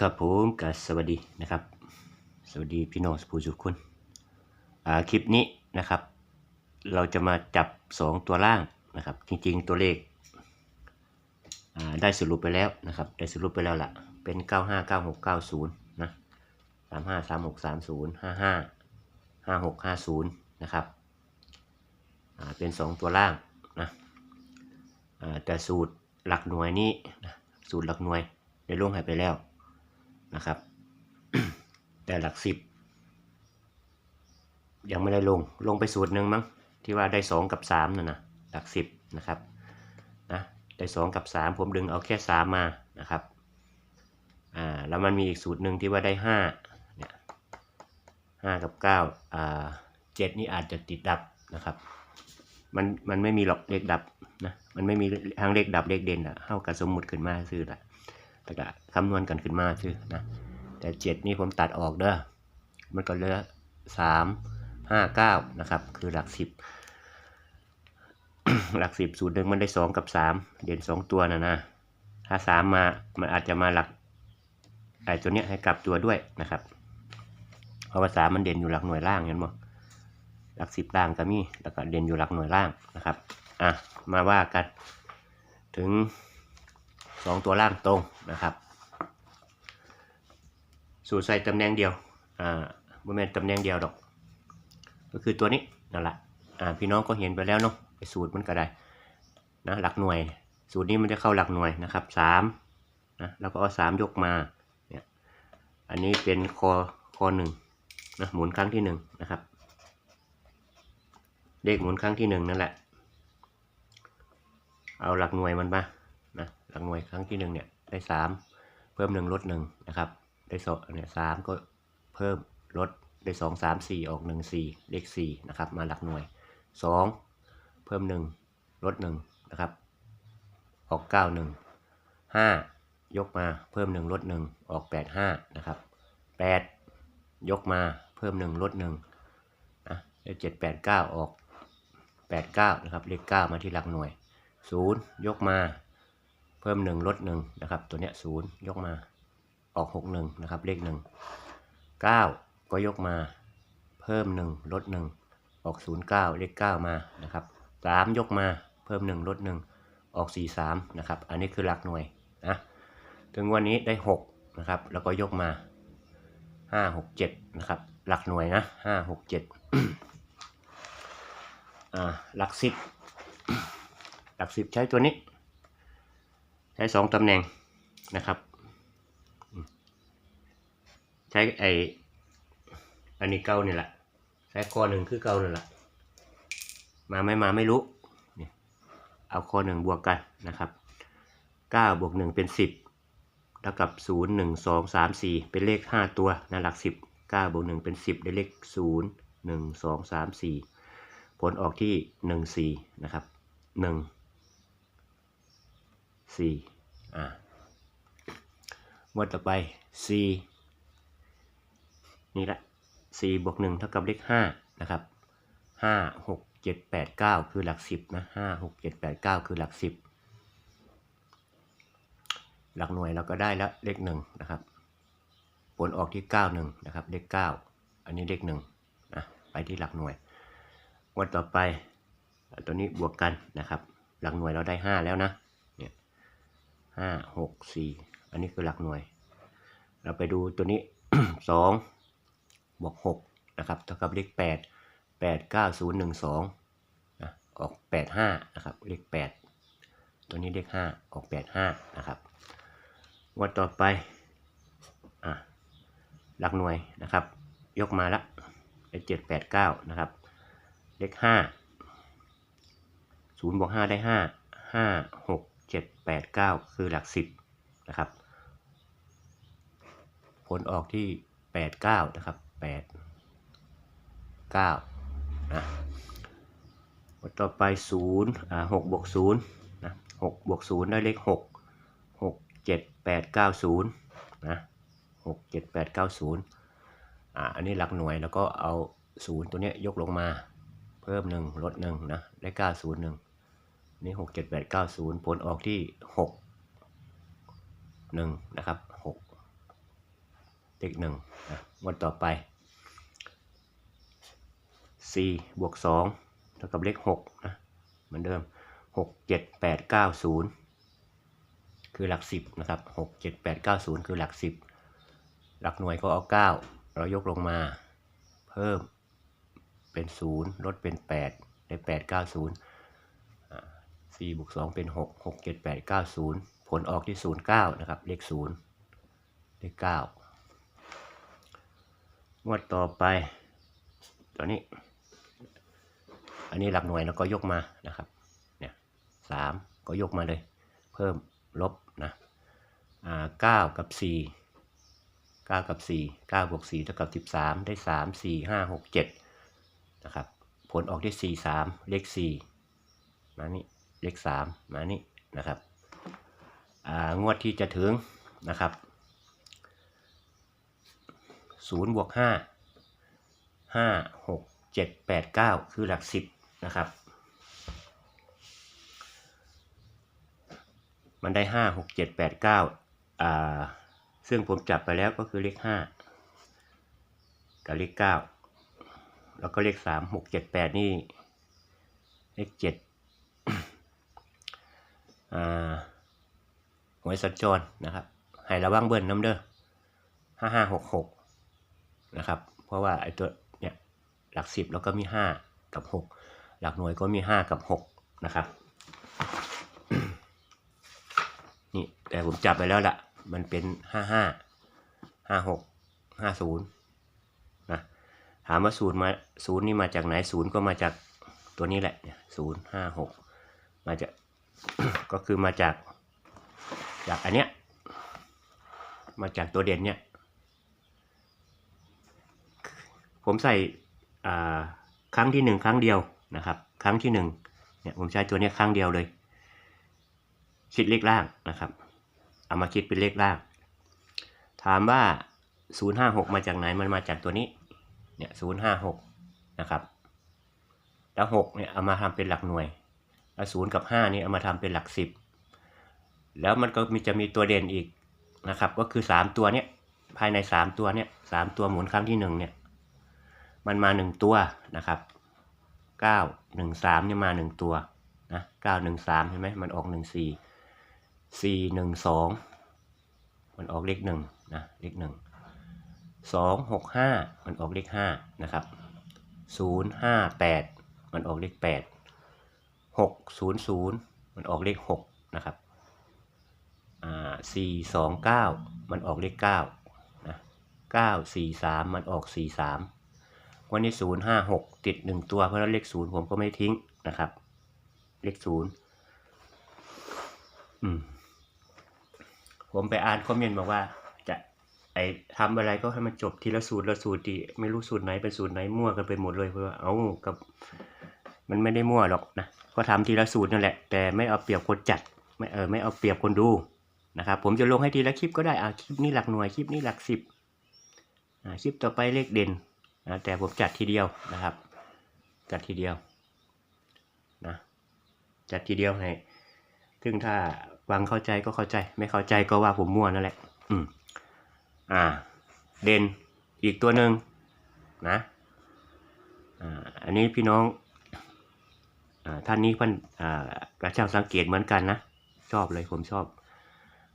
ครับผมกับสวัสดีนะครับ สวัสดีพี่น้องผู้ทุกคนอ่าคลิปนี้นะครับ เราจะมาจับ 2 ตัวล่างนะครับ จริงๆตัวเลขอ่าได้สรุปไปแล้วนะครับ ได้สรุปไปแล้วล่ะ เป็น 95 96 90นะ35 36 30 55 56 50นะครับอ่าเป็น 2 ตัวล่างนะอ่าแต่สูตรหลักหน่วยนี้นะสูตรหลักหน่วยได้ลงให้ไปแล้ว นะครับ แต่หลักสิบยังไม่ได้ลงลงไปสูตรหนึ่งมั้งที่ว่าได้สองกับสามน่ะนะหลักสิบนะครับนะได้สองกับสามผมดึงเอาแค่สามมานะครับอ่าแล้วมันมีอีกสูตรหนึ่งที่ว่าได้ห้าเนี่ยห้ากับเก้าอ่าเจ็ดนี่อาจจะติดดับนะครับมันมันไม่มีหรอกเลขดับนะมันไม่มีทั้งเลขดับเลขเด่นอะเข้ากับสมมุติขึ้นมาซื่อละ แต่ก็คำนวณกันขึ้นมาซื่อนะแต่เจ็ดนี่ผมตัดออกเด้อมันก็เหลือสามห้าเก้านะครับ คือหลักสิบหลักสิบสูตรหนึ่งมันได้สองกับสามเด่นสองตัวนะนะถ้าสามมามันอาจจะมาหลักไอ้ตัวเนี้ยให้กลับตัวด้วยนะครับ เพราะว่าสามมันเด่นอยู่หลักหน่วยล่างเห็นบ่หลักสิบล่างก็มีแล้วก็เด่นอยู่หลักหน่วยล่างนะครับ อะ มาว่ากัน ถึง สองตัวล่างตรงนะครับ สูตรใส่ตำแหน่งเดียวอ่าบ่แม่นตำแหน่งเดียวดอก ก็คือตัวนี้นั่นแหละอ่าพี่น้องก็เห็นไปแล้วเนาะสูตรมันก็ได้นะหลักหน่วย สูตรนี้มันจะเข้าหลักหน่วยนะครับสามนะแล้วก็เอาสามยกมาเนี่ยอันนี้เป็นคอคอหนึ่งนะหมุนครั้งที่หนึ่งนะครับเลขหมุนครั้งที่หนึ่งนั่นแหละ เอาหลักหน่วยมันมา ลักหน่วยครั้งที่หนึ่งเนี่ยได้สามเพิ่มหนึ่งลดหนึ่งนะครับได้สเนี่ยสามก็เพิ่มลดได้สองสามสี่ออกหนึ่งสี่เลขสี่นะครับมาหลักหน่วยสองเพิ่มหนึ่งลดหนึ่งนะครับออกเก้าหนึ่งห้ายกมาเพิ่มหนึ่งลดหนึ่งออกแปดห้านะครับแปดยกมาเพิ่มหนึ่งลดหนึ่งนะได้เจ็ดแปดเก้าออกแปดเก้านะครับเลขเก้ามาที่หลักหน่วยศูนย์ยกมา พิ่มหนึ่งลดหนึ่งนะครับ ตัวเนี้ยศูนย์ยกมาออกหกหนึ่งนะครับ เลขหนึ่งเก้าก็ยกมาเพิ่มหนึ่งลดหนึ่งออกศูนย์เก้าเลขเก้ามานะครับสามยกมาเพิ่มหนึ่งลดหนึ่งออกสี่สามนะครับ อันนี้คือหลักหน่วยนะถึงวันนี้ได้หกนะครับ แล้วก็ยกมาห้าหกเจ็ดนะครับ หลักหน่วยนะห้าหกเจ็ดอ่าหลักสิบหลักสิบใช้ตัวนี้ ใช้สองตำแหน่งนะครับ ใช้ไออันนี้เก้านี่แหละใช้ข้อหนึ่งคือเก้านี่แหละมาไม่มาไม่รู้เอาข้อหนึ่งบวกกันนะครับเก้าบวกหนึ่งเป็นสิบเท่ากับศูนย์หนึ่งสองสามสี่เป็นเลขห้าตัวนะหลักสิบเก้าบวกหนึ่งเป็นสิบได้เลขศูนย์หนึ่งสองสามสี่ผลออกที่หนึ่งสี่นะครับหนึ่ง สี่อ่างวดต่อไปสี่นี่ละสี่บวกหนึ่งเท่ากับเลขห้านะครับห้าหกเจ็ดแปดเก้าคือหลักสิบนะห้าหกเจ็ดแปดเก้าคือหลักสิบหลักหน่วยเราก็ได้แล้วเลขหนึ่งนะครับ ผลออกที่เก้าหนึ่งนะครับเลขเก้าอันนี้เลขหนึ่งนะไปที่หลักหน่วยวันต่อไปตัวนี้บวกกันนะครับ หลักหน่วยเราได้ห้าแล้วนะ ห้าหกสี่อันนี้คือหลักหน่วย เราไปดูตัวนี้สองบวกหกนะครับเท่ากับเลขแปดแปดเก้าศูนย์หนึ่งสองนะออกแปดห้านะครับเลขแปดตัวนี้เลขห้าออกแปดห้านะครับวันต่อไปอะหลักหน่วยนะครับ ยกมาละเลขเจ็ดแปดเก้านะครับ เลขห้าศูนย์บวกห้าได้ห้าห้าหก เจ็ดแปดเก้าคือหลักสิบนะครับ ผลออกที่แปดเก้านะครับแปดเก้านะต่อไปศูนย์อ่าหกบวกศูนย์นะหกบวกศูนย์ได้เลขหกหกเจ็ดแปดเก้าศูนย์นะหกเจ็ดแปดเก้าศูนย์อ่าอันนี้หลักหน่วยแล้วก็เอาศูนย์ตัวเนี้ยยกลงมาเพิ่มหนึ่งลดหนึ่งนะได้เก้าศู นี่หกเจ็ดแปดเก้าศูนย์ผลออกที่หกหนึ่งนะครับหกเลขหนึ่งนะงวดต่อไปสี่บวกสองเท่ากับเลขหกนะเหมือนเดิมหกเจ็ดแปดเก้าศูนย์คือหลักสิบนะครับหกเจ็ดแปดเก้าศูนย์คือหลักสิบหลักหน่วยก็เอาเก้าเรายกลงมา เพิ่มเป็นศูนย์ลดเป็นแปดได้แปดเก้าศูนย์ สี่บวกสองเป็นหกหกเจ็ดแปดเก้าศูนย์ผลออกที่ศูนย์เก้านะครับ เลขศูนย์เลขเก้างวดต่อไป ตัวนี้ อันนี้หลักหน่วยแล้วก็ยกมานะครับ เนี่ยสามก็ยกมาเลย เพิ่มลบนะอ่าเก้ากับสี่เก้ากับสี่เก้าบวกสี่เท่ากับสิบสามได้สามสี่ห้าหกเจ็ดนะครับ ผลออกที่สี่สามเลขสี่มานี่ เลขสามมานี่นะครับงวดที่จะถึงนะครับศูนย์บวกห้าห้าหกเจ็ดแปดเก้าคือหลักสิบนะครับมันได้ห้าหกเจ็ดแปดเก้าซึ่งผมจับไปแล้วก็คือเลขห้ากับเลขเก้าแล้วก็เลขสามหกเจ็ดแปดนี่ เลขเจ็ด หวยสัญจรนะครับให้ระวังเบิ้ลน้ำเด้อห้าห้าหกหกนะครับ เพราะว่าไอ้ตัวเนี่ยหลักสิบแล้วก็มีห้ากับหกหลักหน่วยก็มีห้ากับหกนะครับนี่แต่ผมจับไปแล้วล่ะมันเป็นห้าห้าห้าหกห้าศูนย์นะถามว่าศูนย์มาศูนย์นี่มาจากไหนศูนย์ก็มาจากตัวนี้แหละศูนย์ห้าหกมาจาก ก็คือมาจาก จากอันเนี้ย มาจากตัวเด่นเนี่ย ผมใส่ครั้งที่หนึ่งครั้งเดียวนะครับ ครั้งที่หนึ่งเนี่ยผมใช้ตัวเนี้ยครั้งเดียวเลย คิดเลขล่างนะครับ เอามาคิดเป็นเลขล่าง ถามว่า 056 มาจากไหนมันมาจากตัวนี้ เนี่ย056 นะครับ แล้ว 6 เนี่ยเอามาทำเป็นหลักหน่วย แล้ว0กับ5นี่เอามาทำเป็นหลัก 10 แล้วมันก็มีจะมีตัวเด่นอีกนะครับ ก็คือ 3 ตัวเนี้ยภายใน 3 ตัวเนี้ย3ตัวหมุนครั้งที่1เนี่ยมันมา 1 ตัวนะครับ 9 1 3เนี่ยมา 1 ตัวนะ9 1 3ใช่ไหมมันออก 1 4สี่หนึ่งสองมันออกเลขหนึ่งนะเลขหนึ่งสองหกห้ามันออกเลขห้านะครับศูนย์ห้าแปดมันออกเลขแปด หกศูนย์ศูนย์มันออกเลขหกนะครับอ่าสี่สองเก้ามันออกเลขเก้านะเก้าสี่สามมันออกสี่สามวันนี้ศูนย์ห้าหกติดหนึ่งตัวเพราะนั้นเลขศูนย์ผมก็ไม่ทิ้งนะครับ เลขศูนย์อืมผมไปอ่านคอมเมนต์บอกว่าจะไอทำอะไรก็ให้มันจบทีละสูตรละสูตรดีไม่รู้สูตรไหนเป็นสูตรไหนมั่วกันไปหมดเลยเพราะว่าเอากับ มันไม่ได้มั่วหรอกนะ ก็ทำทีละสูตรนั่นแหละ แต่ไม่เอาเปรียบคนจัด ไม่เออไม่เอาเปรียบคนดูนะครับ ผมจะลงให้ทีละคลิปก็ได้อ่าคลิปนี้หลักหน่วยคลิปนี้หลักสิบอ่าคลิปต่อไปเลขเด่นนะแต่ผมจัดทีเดียวนะครับ จัดทีเดียวนะจัดทีเดียวให้ซึ่งถ้าฟังเข้าใจก็เข้าใจ ไม่เข้าใจก็ว่าผมมั่วนั่นแหละ อืมอ่า เด่นอีกตัวหนึ่งนะอ่าอันนี้พี่น้อง ท่านนี้พิ่นกระช่างสังเกตเหมือนกันนะ ชอบเลยผมชอบ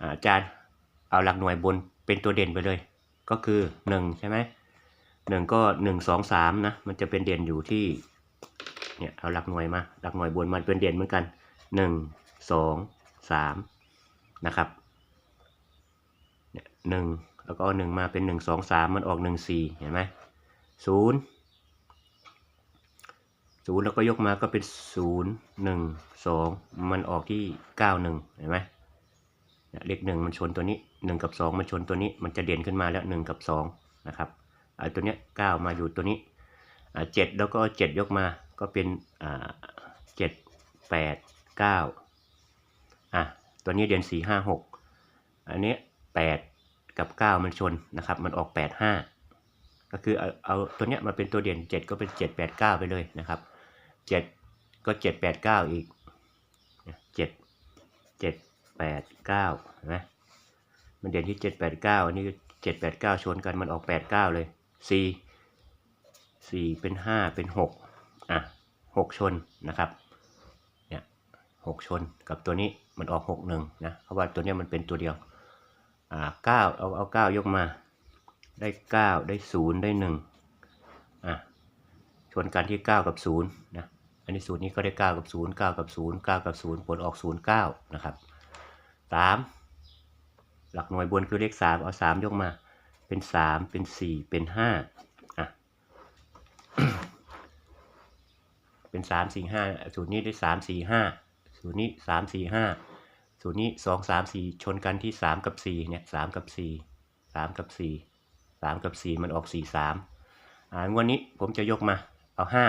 อาจารย์เอาหลักหน่วยบนเป็นตัวเด่นไปเลย ก็คือหนึ่งใช่ไหมหนึ่งก็หนึ่งสองสามนะ มันจะเป็นเด่นอยู่ที่เนี่ยเอาหลักหน่วยมา หลักหน่วยบนมันเป็นเด่นเหมือนกันหนึ่งสองสามนะครับเนี่ยหนึ่งแล้วก็หนึ่งมาเป็นหนึ่งสองสามมันออกหนึ่งสี่เห็นไหมศูนย์ ศูนย์แล้วก็ยกมาก็เป็นศูนย์หนึ่งสองมันออกที่เก้าหนึ่งเห็นไหมเลขหนึ่งมันชนตัวนี้หนึ่งกับสองมันชนตัวนี้มันจะเด่นขึ้นมาแล้วหนึ่งกับสองนะครับไอ้ตัวเนี้ยเก้ามาอยู่ตัวนี้อ่าเจ็ดแล้วก็เจ็ดยกมาก็เป็นอ่าเจ็ดแปดเก้าอะตัวนี้เดือนสี่ห้าหกอันนี้แปดกับเก้ามันชนนะครับมันออกแปดห้าก็คือเอาเอาตัวเนี้ยมาเป็นตัวเด่นเจ็ดก็เป็นเจ็ดแปดเก้าไปเลยนะครับ เจ็ดก็เจ็ดแปดเก้าอีกเจ็ดเจ็ดแปดเก้านไหมมันเด่นที่เจ็ดแปดเก้าอันนี้เจ็ดแปดเก้าชนกันมันออกแปดเก้าเลยสี่สี่เป็นห้าเป็นหกอะหกชนนะครับเนี่ยหกชนกับตัวนี้มันออกหกหนึ่งนะเพราะว่าตัวเนี้ยมันเป็นตัวเดียวอ่าเก้าเอาเอาเก้ายกมาได้เก้าได้ศูนย์ได้หนึ่งอะชนกันที่เก้ากับศูนย์นะ อันนี้สูตรนี้ก็ได้เก้ากับศูนย์เก้ากับศูนย์เก้ากับศูนย์ผลออกศูนย์เก้านะครับสามหลักหน่วยบนคือเลขสามเอาสามยกมา เป็นสามเป็นสี่เป็นห้าอะ เป็นสามสี่ห้าสูตรนี้ได้สามสี่ห้าสูตรนี้สามสี่ห้าสูตรนี้สองสามสี่ชนกันที่สามกับสี่เนี่ยสามกับสี่สามกับสี่สามกับสี่มันออกสี่สามอ่างวันนี้ผมจะยกมา เอาห้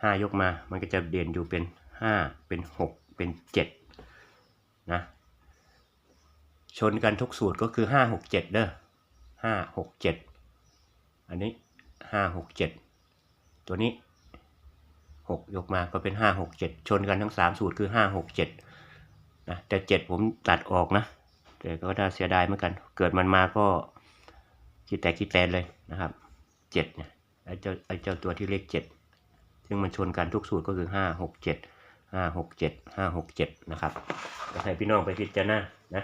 านะห้ายกมา มันก็จะเด่นอยู่เป็นห้าเป็นหกเป็นเจ็ดนะ ชนกันทุกสูตรก็คือห้าหกเจ็ดเด้อห้าหกเจ็ดอันนี้ห้าหกเจ็ดตัวนี้หกยกมาก็เป็นห้าหกเจ็ดชนกันทั้งสามสูตรคือห้าหกเจ็ดนะ แต่เจ็ดผมตัดออกนะ แต่ก็น่าเสียดายเหมือนกัน เกิดมันมาก็คิดแตกคิดแตนเลยนะครับเจ็ดเนี่ยไอ้เจ้าไอ้เจ้าตัวที่เลขเจ็ด ซึ่งมันชนกันทุกสูตรก็คือ 5 6 7 5 6 7 5 6 7 นะครับให้พี่น้องไปพิจารณานะ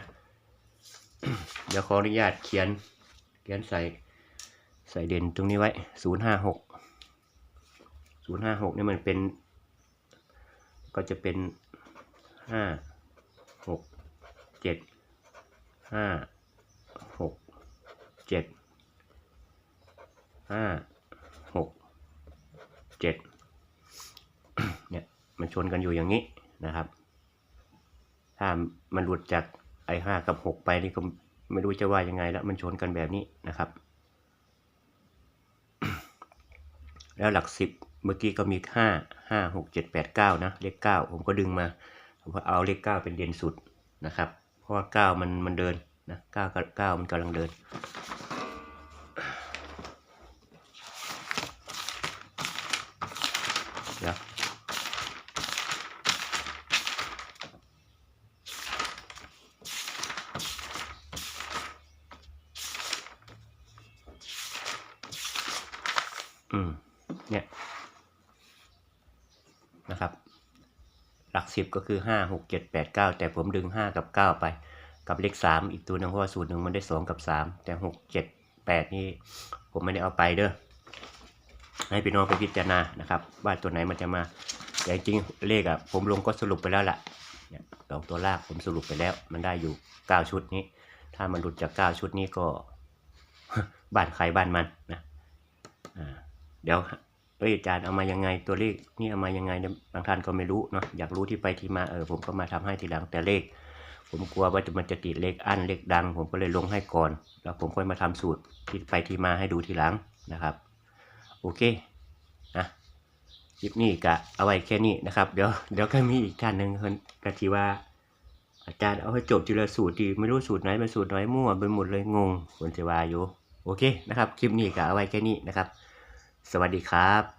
เดี๋ยวขออนุญาตเขียนเขียนใส่ใส่เด่นตรงนี้ไว้ 056 056นี่มันเป็น ก็จะเป็น 5 6 7 5 6 7 5 6 7 มันชนกันอยู่อย่างนี้นะครับ ถ้ามันหลุดจากไอห้ากับหกไปนี่ก็ไม่รู้จะว่ายังไงแล้วมันชนกันแบบนี้นะครับ แล้วหลักสิบเมื่อกี้ก็มีห้าห้าหกเจ็ดแปดเก้านะเลขเก้าผมก็ดึงมาผมก็เอาเลขเก้าเป็นเด่นสุดนะครับ เพราะว่าเก้ามันมันเดินนะเก้ากับเก้ามันกำลังเดิน อืม เนี่ยนะครับ หลักสิบก็คือห้าหกเจ็ดแปดเก้าแต่ผมดึงห้ากับเก้าไป กับเลขสามอีกตัวหนึ่งเพราะว่าสูตรหนึ่งมันได้สองกับสามแต่หกเจ็ดแปดนี่ผมไม่ได้เอาไปเด้อให้พี่น้องไปพิจารณานะครับ ว่าตัวไหนมันจะมา แต่จริงเลขอะผมลงก็สรุปไปแล้วล่ะเนี่ยสองตัวลากผมสรุปไปแล้ว มันได้อยู่เก้าชุดนี้ ถ้ามันหลุดจากเก้าชุดนี้ก็บ้านใครบ้านมันนะอ่า เดี๋ยวเอ้ยอาจารย์เอามายังไงตัวเลขนี่เอามายังไงบางท่านก็ไม่รู้เนาะอยากรู้ที่ไปที่มาเออผมก็มาทำให้ทีหลังแต่เลข ผมกลัวว่าจะมันจะติดเลขอั้นเลขดัง ผมก็เลยลงให้ก่อน แล้วผมค่อยมาทำสูตรที่ไปที่มาให้ดูทีหลังนะครับโอเคนะคลิปนี้กะเอาไว้แค่นี้นะครับ เดี๋ยวเดี๋ยวก็มีอีกท่านหนึ่งคนกะทีว่า อาจารย์เอาให้จบทีละสูตรดีไม่รู้สูตรไหนเป็นสูตรไหนมั่วไปหมดเลยงงคนจะว่าอยู่โอเคนะครับ คลิปนี้กะเอาไว้แค่นี้นะครับ สวัสดีครับ